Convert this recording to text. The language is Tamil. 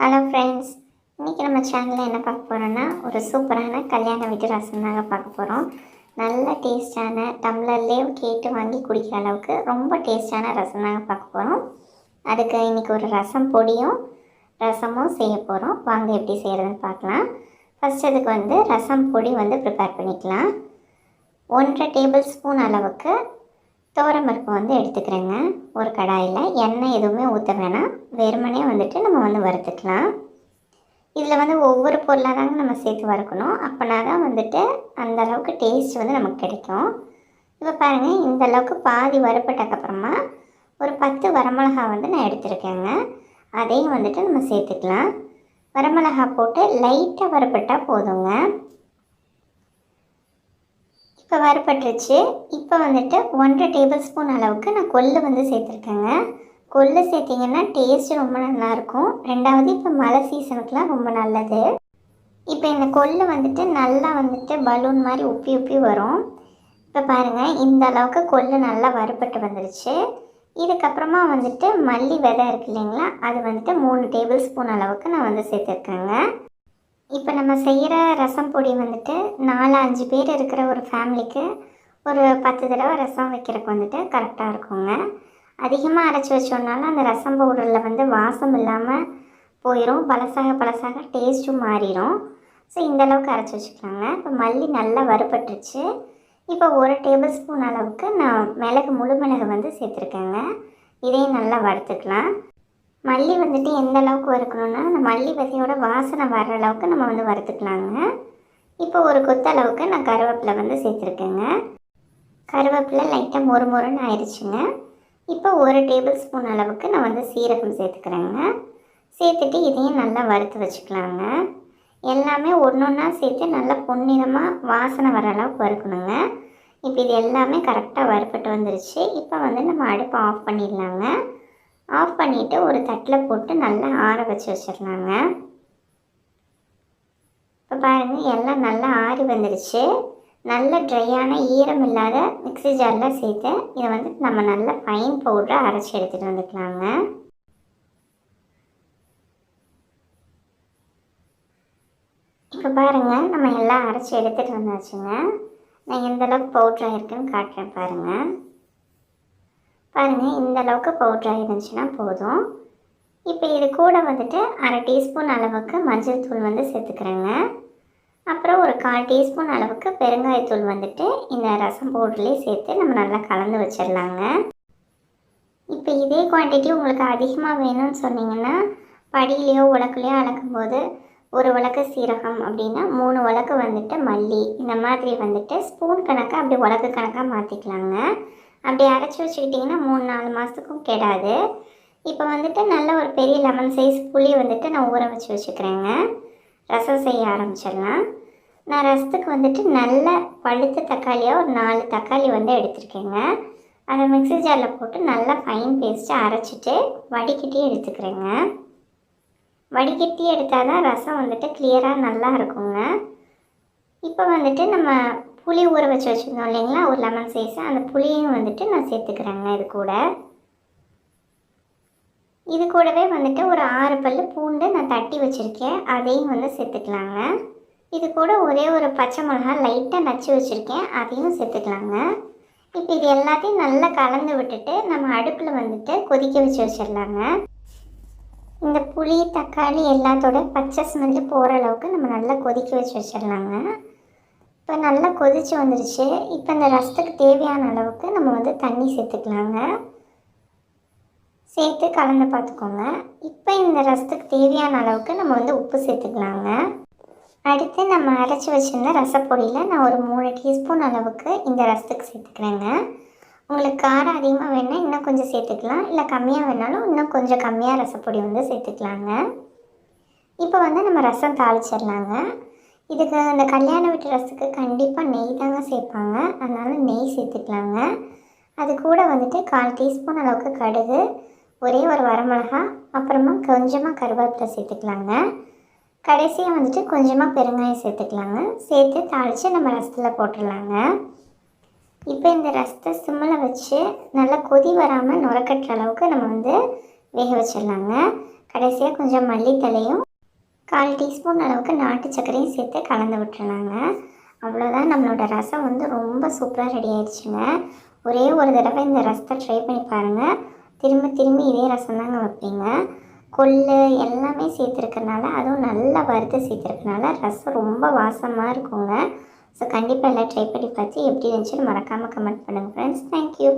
ஹலோ ஃப்ரெண்ட்ஸ் இன்றைக்கி நம்ம சேனலில் என்ன பார்க்க போகிறோன்னா ஒரு சூப்பரான கல்யாண வீட்டு ரசம் தாங்க பார்க்க போகிறோம் நல்ல டேஸ்டான டம்ளர்லேயே கேட்டு வாங்கி குடிக்கிற அளவுக்கு ரொம்ப டேஸ்டான ரசம் தாங்க பார்க்க போகிறோம் அதுக்கு இன்றைக்கி ஒரு ரசம் பொடியும் ரசமும் செய்ய போகிறோம் வாங்க எப்படி செய்கிறதுன்னு பார்க்கலாம். ஃபஸ்ட் அதுக்கு வந்து ரசம் பொடி வந்து ப்ரிப்பேர் பண்ணிக்கலாம். ஒன்றரை டேபிள் ஸ்பூன் அளவுக்கு துவரம்பருப்பு வந்து எடுத்துக்கிறேங்க. ஒரு கடாயில் எண்ணெய் எதுவுமே ஊற்ற வேணாம் வெறுமனே வந்துட்டு நம்ம வந்து வறுத்துக்கலாம். இதில் வந்து ஒவ்வொரு பொருளாக தாங்க நம்ம சேர்த்து வறுக்கணும். அப்போனா தான் வந்துட்டு அந்த அளவுக்கு டேஸ்ட் வந்து நமக்கு கிடைக்கும். இப்போ பாருங்கள் இந்த அளவுக்கு பாதி வறுப்பட்டக்கப்புறமா ஒரு பத்து வரமிளகா வந்து நான் எடுத்திருக்கேங்க. அதையும் வந்துட்டு நம்ம சேர்த்துக்கலாம். வரமிளகா போட்டு லைட்டாக வறுப்பட்டால் போதுங்க. இப்போ வறுபட்டுருச்சு இப்போ வந்துட்டு ஒன்றரை டேபிள் ஸ்பூன் அளவுக்கு நான் கொள்ளு வந்து சேர்த்துருக்கேங்க. கொள்ளு சேர்த்திங்கன்னா டேஸ்ட்டு ரொம்ப நல்லாயிருக்கும். ரெண்டாவது இப்போ மழை சீசனுக்குலாம் ரொம்ப நல்லது. இப்போ இந்த கொள்ளு வந்துட்டு நல்லா வந்துட்டு பலூன் மாதிரி உப்பி உப்பி வரும். இப்போ பாருங்கள் இந்த அளவுக்கு கொள்ளு நல்லா வறுபட்டு வந்துருச்சு. இதுக்கப்புறமா வந்துட்டு மல்லி விதை இருக்கு இல்லைங்களா அது வந்துட்டு மூணு டேபிள் ஸ்பூன் அளவுக்கு நான் வந்து சேர்த்துருக்கேங்க. இப்போ நம்ம செய்கிற ரசம் பொடி வந்துட்டு நாலு அஞ்சு பேர் இருக்கிற ஒரு ஃபேமிலிக்கு ஒரு பத்து தடவை ரசம் வைக்கிறதுக்கு வந்துட்டு கரெக்டாக இருக்குங்க. அதிகமாக அரைச்சி வச்சோம்னாலும் அந்த ரசம் பவுடரில் வந்து வாசம் இல்லாமல் போயிடும் பழசாக பழசாக டேஸ்ட்டும் மாறிடும் ஸோ இந்த அளவுக்கு அரைச்சி வச்சுக்கலாங்க. இப்போ மல்லி நல்லா வறுபட்டுருச்சு. இப்போ ஒரு டேபிள் ஸ்பூன் அளவுக்கு நான் மிளகு முழு மிளகு வந்து சேர்த்துருக்கேங்க. இதையும் நல்லா வறுத்துக்கலாம். மல்லி வந்துட்டு எந்த அளவுக்கு வறுக்கணும்னா அந்த மல்லி பசியோட வாசனை வர்ற அளவுக்கு நம்ம வந்து வறுத்துக்கலாங்க. இப்போ ஒரு கொத்த அளவுக்கு நான் கருவேப்பிலை வந்து சேர்த்துருக்கேங்க. கருவேப்பிலை லைட்டாக மொறு மொறுன்னு ஆயிடுச்சுங்க. இப்போ ஒரு டேபிள் ஸ்பூன் அளவுக்கு நான் வந்து சீரகம் சேர்த்துக்கிறேங்க. சேர்த்துட்டு இதையும் நல்லா வறுத்து வச்சுக்கலாங்க. எல்லாமே ஒன்று ஒன்றா சேர்த்து நல்லா பொன்னிறமாக வாசனை வர அளவுக்கு வறுக்கணுங்க. இப்போ இது எல்லாமே கரெக்டாக வறுப்பட்டு வந்துருச்சு. இப்போ வந்து நம்ம அடுப்பை ஆஃப் பண்ணிடலாங்க. ஆஃப் பண்ணிவிட்டு ஒரு தட்டில் போட்டு நல்லா ஆற வச்சு வச்சிடலாங்க. இப்போ பாருங்கள் எல்லாம் நல்லா ஆறி வந்துருச்சு. நல்ல ட்ரையான ஈரம் இல்லாத மிக்ஸி ஜாரில் சேர்த்து இதை வந்து நம்ம நல்ல ஃபைன் பவுடரை அரைச்சி எடுத்துகிட்டு வந்துக்கலாங்க. இப்போ பாருங்கள் நம்ம எல்லாம் அரைச்சி எடுத்துகிட்டு வந்தாச்சுங்க. நான் எந்தளவுக்கு பவுட்ராக இருக்குன்னு காட்டுறேன் பாருங்கள் பாருங்கள் இந்த அளவுக்கு பவுட்ராக இருந்துச்சுன்னா போதும். இப்போ இது கூட வந்துட்டு அரை டீஸ்பூன் அளவுக்கு மஞ்சள் தூள் வந்து சேர்த்துக்கிறேங்க. அப்புறம் ஒரு கால் டீஸ்பூன் அளவுக்கு பெருங்காயத்தூள் வந்துட்டு இந்த ரசம் பவுடர்லேயே சேர்த்து நம்ம நல்லா கலந்து வச்சிடலாங்க இப்போ இதே குவான்டிட்டி உங்களுக்கு அதிகமாக வேணும்னு சொன்னீங்கன்னா படியிலையோ உலக்குலையோ அளக்கும்போது ஒரு உலக்கு சீரகம் அப்படின்னா மூணு உலக்கு வந்துட்டு மல்லி இந்த மாதிரி வந்துட்டு ஸ்பூன் கணக்காக அப்படி உலக்கு கணக்காக மாற்றிக்கலாங்க அப்படி அரைச்சி வச்சுக்கிட்டிங்கன்னா மூணு நாலு மாதத்துக்கும் கெடாது. இப்போ வந்துட்டு நல்ல ஒரு பெரிய லெமன் சைஸ் புளி வந்துட்டு நான் ஊற வச்சு வச்சுக்கிறேங்க. ரசம் செய்ய ஆரம்பிச்சிடலாம். நான் ரசத்துக்கு வந்துட்டு நல்ல பழுத்த தக்காளியாக ஒரு நாலு தக்காளி வந்து எடுத்துருக்கேங்க. அதை மிக்ஸி ஜாரில் போட்டு நல்லா ஃபைன் பேஸ்ட்டு அரைச்சிட்டு வடிகட்டி எடுத்துக்கிறேங்க. வடிகட்டி எடுத்தால் தான் ரசம் வந்துட்டு கிளியராக நல்லா இருக்குங்க. இப்போ வந்துட்டு நம்ம புளி ஊற வச்சு வச்சுருந்தோம் இல்லைங்களா? ஒரு லெமன் சைஸு அந்த புளியும் வந்துட்டு நான் சேர்த்துக்கிறேங்க இது கூட. இது கூடவே வந்துட்டு ஒரு ஆறு பல் பூண்டு நான் தட்டி வச்சுருக்கேன். அதையும் வந்து சேர்த்துக்கலாங்க. இது கூட ஒரே ஒரு பச்சை மிளகா லைட்டாக நச்சு வச்சுருக்கேன். அதையும் சேர்த்துக்கலாங்க. இப்போ இது எல்லாத்தையும் நல்லா கலந்து விட்டுட்டு நம்ம அடுப்பில் வந்துட்டு கொதிக்க வச்சு வச்சிடலாங்க இந்த புளி தக்காளி எல்லாத்தோட பச்சை ஸ்மெல்லு போகிற அளவுக்கு நம்ம நல்லா கொதிக்க வச்சு வச்சிடலாங்க இப்போ நல்லா கொதிச்சு வந்துருச்சு. இப்போ இந்த ரசத்துக்கு தேவையான அளவுக்கு நம்ம வந்து தண்ணி சேர்த்துக்கலாங்க. சேர்த்து கலந்து பார்த்துக்கோங்க. இப்போ இந்த ரசத்துக்கு தேவையான அளவுக்கு நம்ம வந்து உப்பு சேர்த்துக்கலாங்க. அடுத்து நம்ம அரைச்சி வச்சுருந்த ரசப்பொடியில் நான் ஒரு மூணு டீஸ்பூன் அளவுக்கு இந்த ரசத்துக்கு சேர்த்துக்கிறேங்க. உங்களுக்கு காரம் அதிகமாக வேணால் இன்னும் கொஞ்சம் சேர்த்துக்கலாம். இல்லை கம்மியாக வேணாலும் இன்னும் கொஞ்சம் கம்மியாக ரசப்பொடி வந்து சேர்த்துக்கலாங்க. இப்போ வந்து நம்ம ரசம் தாளிச்சிடலாங்க. இதுக்கு அந்த கல்யாண வீட்டு ரசத்துக்கு கண்டிப்பாக நெய் தாங்க சேர்ப்பாங்க. அதனால் நெய் சேர்த்துக்கலாங்க. அது கூட வந்துட்டு கால் டீஸ்பூன் அளவுக்கு கடுகு ஒரே ஒரு வரமிளகா அப்புறமா கொஞ்சமாக கருவேப்பிலை சேர்த்துக்கலாங்க. கடைசியாக வந்துட்டு கொஞ்சமாக பெருங்காயம் சேர்த்துக்கலாங்க. சேர்த்து தாளித்து நம்ம ரசத்தில் போட்டுடலாங்க. இப்போ இந்த ரசத்தை சிம்மில் வச்சு நல்லா கொதி வராமல் நுரக்கட்டுற அளவுக்கு நம்ம வந்து வேக வச்சிடலாங்க. கடைசியாக கொஞ்சம் மல்லித்தலையும் கால் டீஸ்பூன் அளவுக்கு நாட்டு சர்க்கரையும் சேர்த்து கலந்து விட்டுருலாங்க அவ்வளோதான் நம்மளோட ரசம் வந்து ரொம்ப சூப்பராக ரெடி ஆயிடுச்சுங்க. ஒரே ஒரு தடவை இந்த ரசத்தை ட்ரை பண்ணி பாருங்கள் திரும்ப திரும்பி இதே ரசம் தாங்க வைப்பீங்க. கொள்ளு எல்லாமே சேர்த்துருக்கறனால அதுவும் நல்லா வறுத்து சேர்த்துருக்கனால ரசம் ரொம்ப வாசமாக இருக்குங்க. ஸோ கண்டிப்பாக எல்லாம் ட்ரை பண்ணி பார்த்து எப்படி இருந்துச்சுன்னு மறக்காமல் கமெண்ட் பண்ணுங்கள் ஃப்ரெண்ட்ஸ் தேங்க்யூ